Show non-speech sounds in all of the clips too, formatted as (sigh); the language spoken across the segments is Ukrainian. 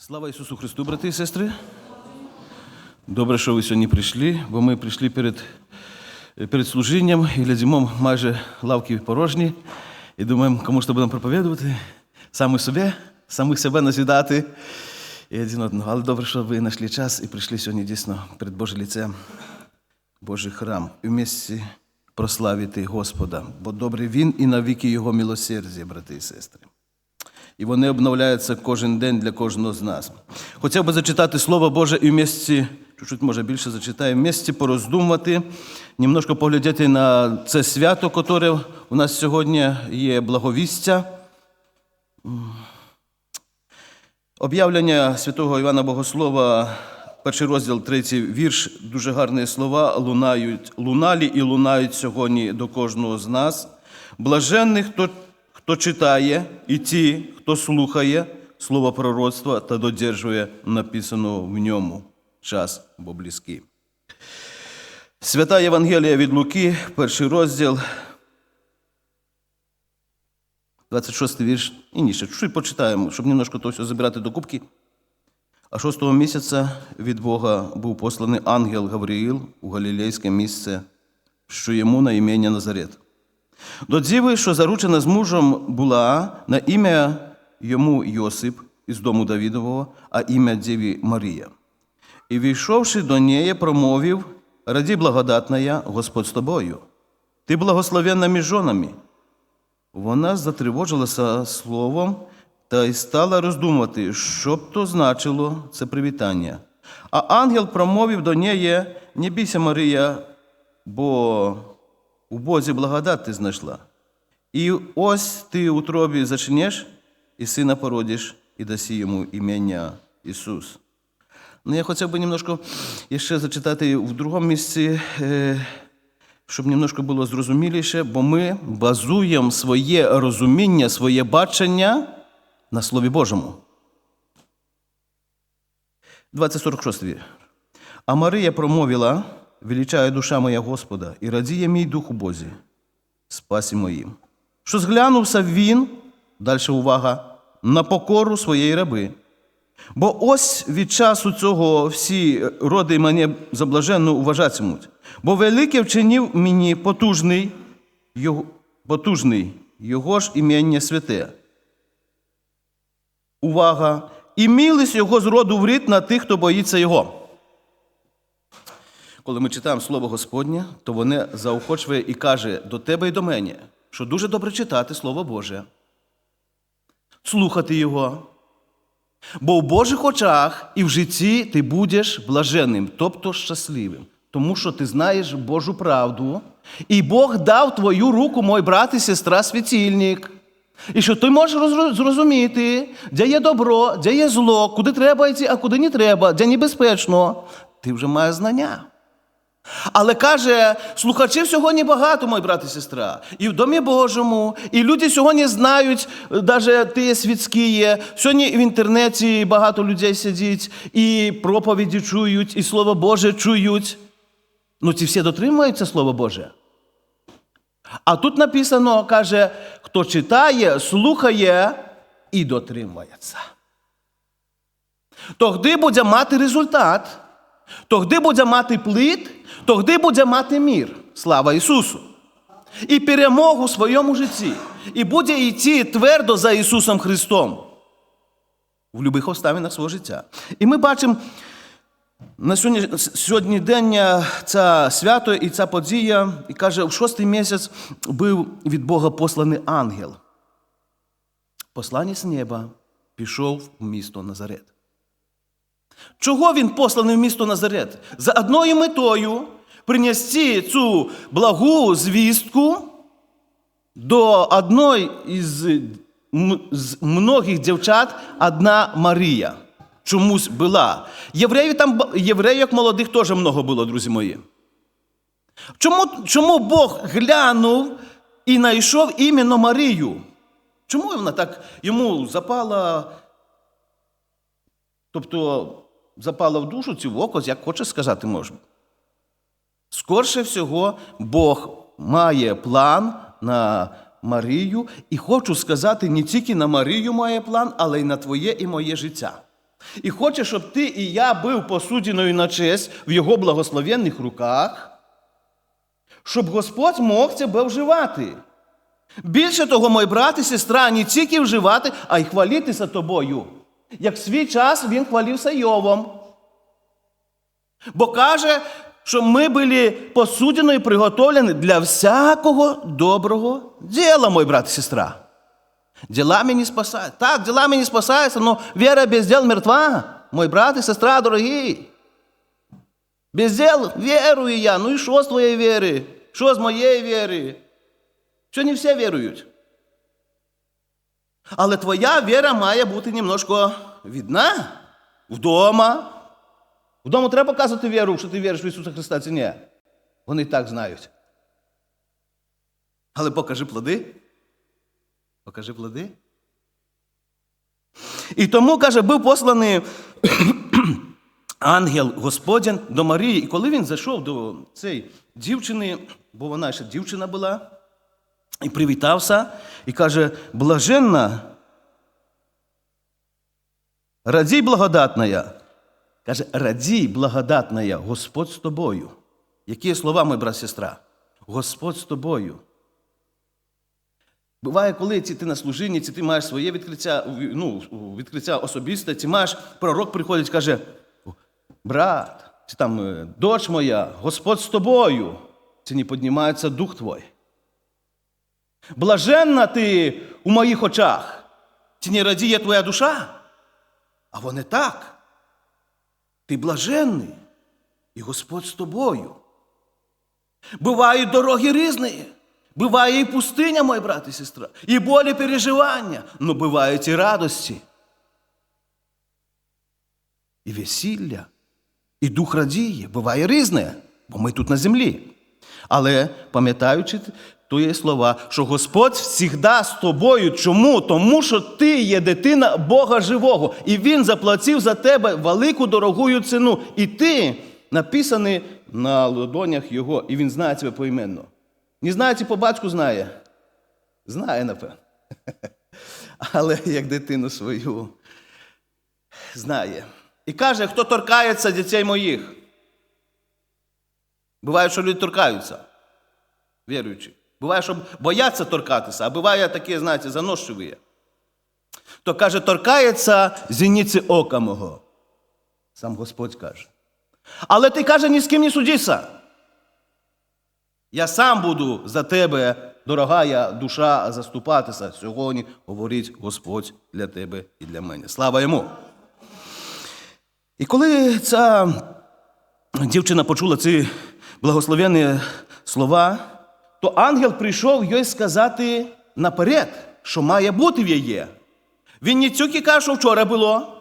Слава Ісусу Христу, брати і сестри. Добре, що ви сьогодні прийшли, бо ми прийшли перед, перед служінням і глядімо майже лавки порожні. І думаємо, кому ж то будемо проповідувати, самі собі, самих себе назідати. І один одного. Але добре, що ви знайшли час і прийшли сьогодні дійсно перед Божим ліцем, Божий храм, і в місці прославити Господа, бо добрий Він і навіки Його милосердя, брати і сестри і вони обновляються кожен день для кожного з нас. Хотів би зачитати Слово Боже і в місці, чуть-чуть, може більше зачитаю, в місці пороздумати, немножко поглядати на це свято, яке у нас сьогодні є благовістя. Об'явлення святого Івана Богослова, перший розділ, третій вірш, дуже гарні слова лунають, луналі і лунають сьогодні до кожного з нас. Блаженний, хто, хто читає, і ті, хто слухає слово пророцтва та додержує написаного в ньому час, бо близький. Свята Євангелія від Луки, перший розділ, 26 вірш і ніше. Чуть почитаємо, щоб немножко то все забирати до кубки. А шостого місяця від Бога був посланий ангел Гавриїл у галілейське місце, що йому на ім'я Назарет. До діви, що заручена з мужем була на ім'я йому Йосип із дому Давідового, а ім'я діві Марія. І війшовши до неї, промовив: Раді благодатная, Господь з тобою, ти благословенна між жонами. Вона затривожилася словом та й стала роздумувати, що б то значило це привітання. А ангел промовив до неї: Не бійся, Марія, бо у Бозі благодать ти знайшла. І ось ти у тробі зачнеш, і сина породиш, і даси йому ім'я Ісус. Ну, я хотів би немножко ще зачитати в другому місці, е, щоб немножко було зрозуміліше, бо ми базуємо своє розуміння, своє бачення на Слові Божому. 2046 вір. А Марія промовила, величає душа моя Господа, і радіє мій дух у Бозі, спасі моїм. Що зглянувся він, далі увага, на покору своєї раби. Бо ось від часу цього всі роди мене заблаженно уважатимуть. Бо велике вчинив мені потужний, його, потужний його ж ім'яння святе. Увага! І милість його з роду в рід на тих, хто боїться його. Коли ми читаємо Слово Господнє, то воно заохочує і каже до тебе і до мене, що дуже добре читати Слово Боже, слухати Його. Бо в Божих очах і в житті ти будеш блаженним, тобто щасливим, тому що ти знаєш Божу правду, і Бог дав твою руку, мой брат і сестра, світильник. І що ти можеш зрозуміти, де є добро, де є зло, куди треба йти, а куди не треба, де небезпечно. Ти вже маєш знання. Але каже, слухачів сьогодні багато, мой брат і сестра. І в Домі Божому, і люди сьогодні знають, навіть ті світські є. Сьогодні в інтернеті багато людей сидять, і проповіді чують, і Слово Боже чують. Ну, ці всі дотримуються Слова Боже. А тут написано, каже, хто читає, слухає і дотримується. Тогди буде мати результат, тогди буде мати плід, тогди буде мати мір. Слава Ісусу! І перемогу в своєму житті. І буде йти твердо за Ісусом Христом в будь-яких обставинах свого життя. І ми бачимо на сьогодні, день це свято і ця подія, і каже, в шостий місяць був від Бога посланий ангел. Посланець неба пішов в місто Назарет. Чого він посланий в місто Назарет? За одною метою принести цю благу звістку до одної із з многих дівчат одна Марія. Чомусь була. Євреїв там євреїв молодих теж много було, друзі мої. Чому, чому Бог глянув і знайшов іменно Марію? Чому вона так йому запала, тобто запала в душу чи в око, як хоче сказати можна? Скорше всього, Бог має план на Марію, і хочу сказати, не тільки на Марію має план, але й на твоє і моє життя. І хоче, щоб ти і я був посудіною на честь в його благословенних руках, щоб Господь мог тебе вживати. Більше того, мой брат і сестра, не тільки вживати, а й хвалитися тобою. Як в свій час він хвалився Йовом. Бо каже, що ми були посудено і приготовлені для всякого доброго діла, мой брат і сестра. Делами не спасает. Так, делами не спасается, но вера без дел мертва. Мой брат и сестра, дорогие. Без дел верую я. Ну і що з твоєї віри? Що з моєї віри? Що не всі вірують. Але твоя віра має бути немножко видна. Вдома. Вдома треба показувати віру, що ти віриш в Ісуса Христа, чи ні. Вони і так знають. Але покажи плоди. Покажи плоди. І тому, каже, був посланий ангел Господень до Марії. І коли він зайшов до цієї дівчини, бо вона ще дівчина була, і привітався, і каже: блаженна, радій благодатная. Каже, радій благодатная, Господь з тобою. Які слова, мой брат, сестра? Господь з тобою. Буває, коли ці ти на служінні, ці ти маєш своє відкриття, ну, відкриття особисте, ці маєш, пророк приходить, і каже, брат, чи там е, дочь моя, Господь з тобою, чи не піднімається дух твой. Блаженна ти у моїх очах, чи не радіє твоя душа? А вони так. Ти блаженний, і Господь з тобою. Бувають дороги різні. Буває і пустиня, мой брат і сестра, і болі переживання, но бувають і радості. І весілля, і дух радіє, буває різне, бо ми тут на землі. Але пам'ятаючи твої слова, що Господь завжди з тобою. Чому? Тому що ти є дитина Бога живого, і Він заплатив за тебе велику дорогую ціну. І ти написаний на ладонях Його, і Він знає тебе поіменно. Не знає, чи по батьку знає. Знає, напевно. (laughs) Але як дитину свою знає. І каже, хто торкається дітей моїх. Буває, що люди торкаються, віруючи. Буває, що бояться торкатися, а буває таке, знаєте, заношливі. То каже, торкається зіниці ока мого. Сам Господь каже. Але ти каже, ні з ким не судися. Я сам буду за тебе, дорогая душа, заступатися. Сьогодні говорить Господь для тебе і для мене. Слава йому. І коли ця дівчина почула ці благословенні слова, то ангел прийшов їй сказати наперед, що має бути в її. Він не тільки каже, що вчора було.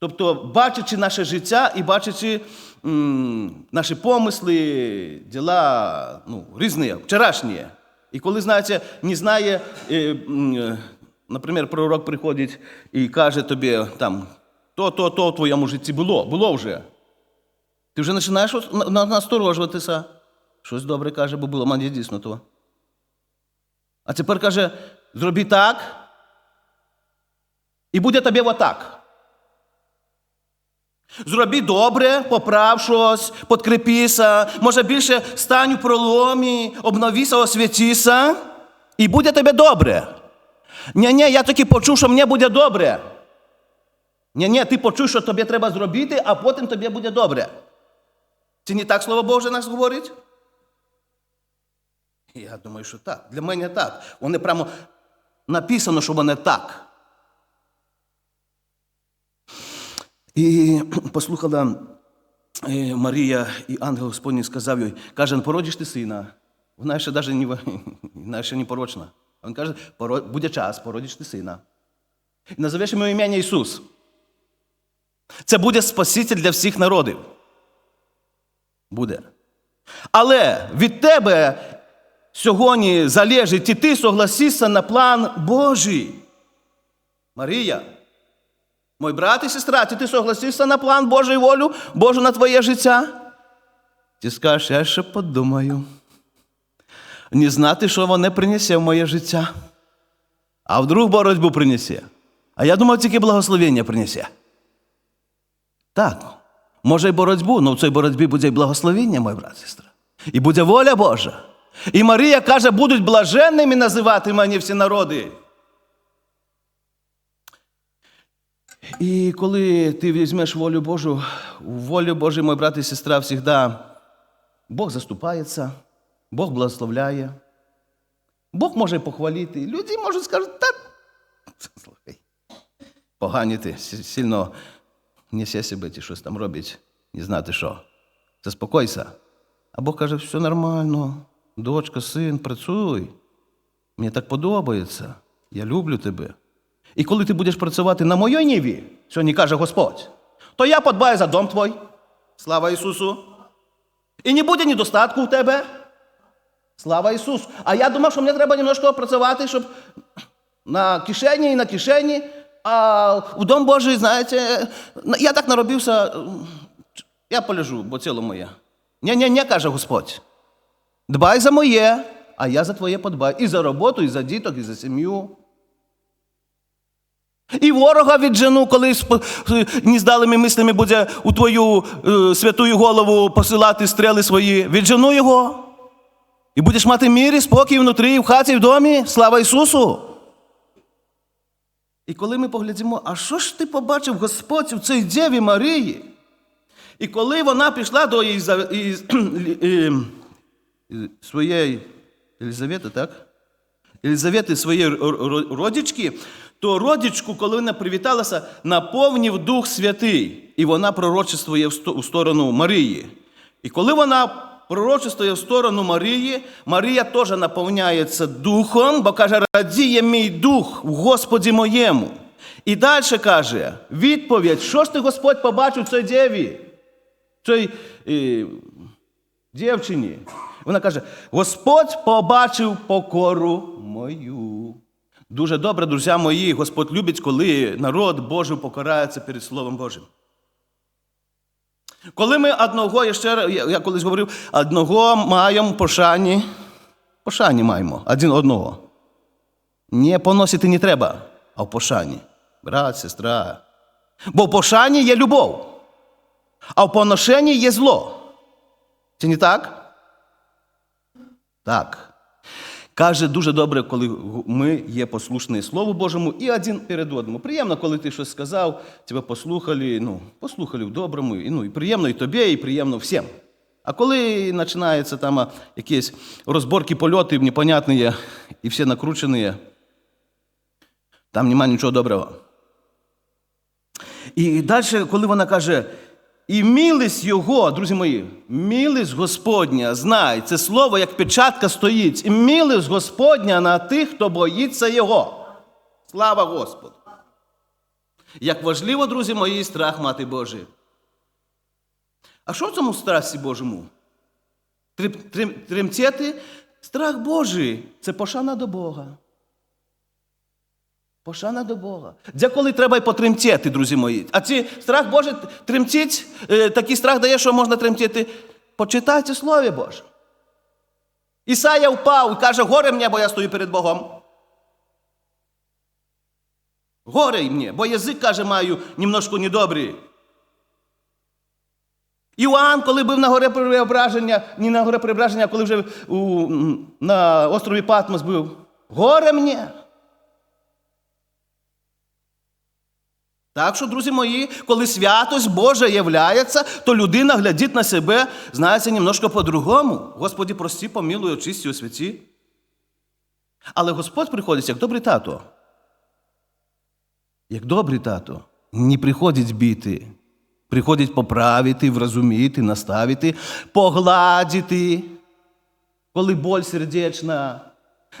Тобто, бачачи наше життя і бачачи м, наші помисли, діла ну, різні, вчорашні. І коли, знаєте, не знає, е, е, наприклад, пророк приходить і каже тобі, там, то, то, то в твоєму житті було, було вже. Ти вже починаєш насторожуватися. Щось добре каже, бо було, мені дійсно то. А тепер каже, зроби так, і буде тобі отак. Зроби добре, поправ щось, подкрепіся, може більше стань у проломі, обновіся, освятіся, і буде тобі добре. Ні, ні, я таки почув, що мені буде добре. Ні, ні, ти почув, що тобі треба зробити, а потім тобі буде добре. Чи не так слово Боже нас говорить? Я думаю, що так. Для мене так. Вони прямо написано, що вони так. І (clears throat) послухала е, Марія, і ангел Господній сказав їй, каже, породиш ти сина. Вона ще навіть не, (laughs) вона ще не порочна. Він каже, буде час, породиш ти сина. І назовеш йому ім'я Ісус. Це буде Спаситель для всіх народів. Буде. Але від тебе сьогодні залежить, і ти согласишся на план Божий. Марія, мой брат і сестра, ти согласишся на план Божий волю, Божу на твоє життя? Ти скажеш, я ще подумаю. Не знати, що воно принесе в моє життя. А вдруг боротьбу принесе. А я думав, тільки благословення принесе. Так, може й боротьбу, але в цій боротьбі буде й благословення, мой брат, сестра. І буде воля Божа. І Марія каже, будуть блаженними називати мені всі народи. І коли ти візьмеш волю Божу, волю Божу, мой брат і сестра, завжди Бог заступається, Бог благословляє, Бог може похвалити. Люди можуть сказати, та слухай, погані ти, сильно несе себе ті щось там робить, не знати що. Заспокойся. А Бог каже, все нормально, дочка, син, працюй. Мені так подобається. Я люблю тебе. І коли ти будеш працювати на моїй ніві, сьогодні каже Господь, то я подбаю за дом твій. Слава Ісусу. І не буде недостатку в тебе. Слава Ісусу. А я думав, що мені треба немножко працювати, щоб на кишені і на кишені. А в Дом Божий, знаєте, я так наробився, я полежу, бо тіло моє. Ні, ні, ні, каже Господь. Дбай за моє, а я за твоє подбаю. І за роботу, і за діток, і за сім'ю. І ворога віджену, коли ніздалими мислями буде у твою е, святую голову посилати стріли свої. Віджену його. І будеш мати мір і спокій внутрі, і в хаті, і в домі. Слава Ісусу! І коли ми поглядимо, а що ж ти побачив Господь у цій Дєві Марії? І коли вона пішла до е, е, (clears throat) своєї Єлизавети, так? Єлизавети, своєї ро- ро- родички, то родичку, коли вона привіталася, наповнив Дух Святий, і вона пророчествує у сторону Марії. І коли вона пророчествує в сторону Марії, Марія теж наповняється духом, бо каже, радіє мій дух в Господі моєму. І далі каже, відповідь, що ж ти Господь побачив цій дєві, цій е, дівчині. Вона каже: Господь побачив покору мою. Дуже добре, друзі мої, Господь любить, коли народ Божий покарається перед Словом Божим. Коли ми одного, я ще я, колись говорив, одного маємо пошані, пошані маємо, один одного. Не поносити не треба, а в пошані. Брат, сестра. Бо в пошані є любов, а в поношенні є зло. Чи не так? Так. Каже, дуже добре, коли ми є послушні Слову Божому і один перед одним. Приємно, коли ти щось сказав, тебе послухали, ну, послухали в доброму, і, ну, і приємно і тобі, і приємно всім. А коли починаються там якісь розборки польотів непонятні і всі накручені, там немає нічого доброго. І далі, коли вона каже, і милість Його, друзі мої, милість Господня, знай, це слово як печатка стоїть. І милість Господня на тих, хто боїться Його. Слава Господу! Як важливо, друзі мої, страх мати Божий. А що в цьому страсі Божому? Трим- Страх Божий це пошана до Бога. Пошана до Бога. Деколи треба й потремтіти, друзі мої. А ці страх Божий тремтіть, е, такий страх дає, що можна тремтіти. Почитайте Слові Боже. Ісая впав і каже, горе мені, бо я стою перед Богом. Горе мені, бо язик, каже, маю немножко недобрий. Іоанн, коли був на горе преображення, не на горе преображення, коли вже у, на острові Патмос був, горе мені. Так що, друзі мої, коли святость Божа являється, то людина глядить на себе, знається, немножко по-другому. Господі, прості, помилуй, очисті, освяті. Але Господь приходить як добрий тато. Як добрий тато, не приходить біти, приходить поправити, вразуміти, наставити, погладити, коли боль сердечна.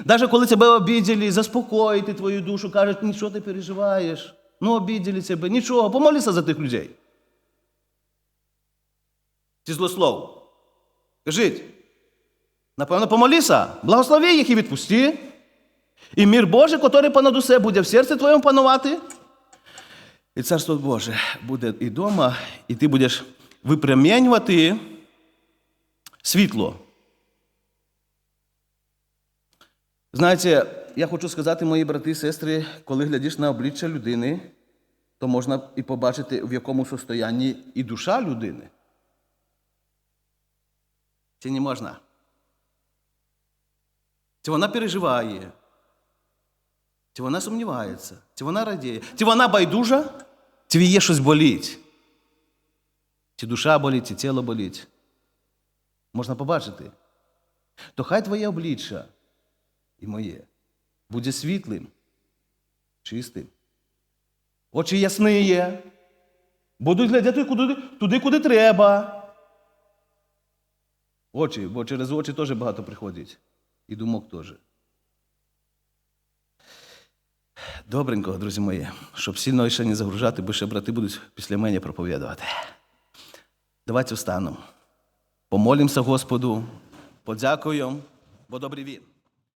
Навіть коли тебе обіділи, заспокоїти твою душу, кажуть, нічого ти переживаєш. Ну, обіділи тебе, нічого, помолися за тих людей. Ці злослов. Кажіть, напевно, помолися, благослови їх і відпусти. І мир Божий, який понад усе буде в серці твоєму панувати. І царство Боже буде і вдома, і ти будеш випромінювати світло. Знаєте, я хочу сказати, мої брати і сестри, коли глядиш на обличчя людини, то можна і побачити, в якому состоянні і душа людини. Чи не можна? Чи вона переживає? Чи вона сумнівається? Чи вона радіє? Чи вона байдужа? Чи є щось боліть? Чи душа болить, чи тіло болить? Можна побачити. То хай твоє обличчя і моє буде світлим, чистим. Очі ясні є. Будуть глядати куди, туди, куди треба. Очі, бо через очі теж багато приходить. І думок теж. Добренько, друзі мої, щоб сильно ще не загружати, бо ще брати будуть після мене проповідувати. Давайте встанемо. Помолимося Господу, подякуємо, бо добрий він.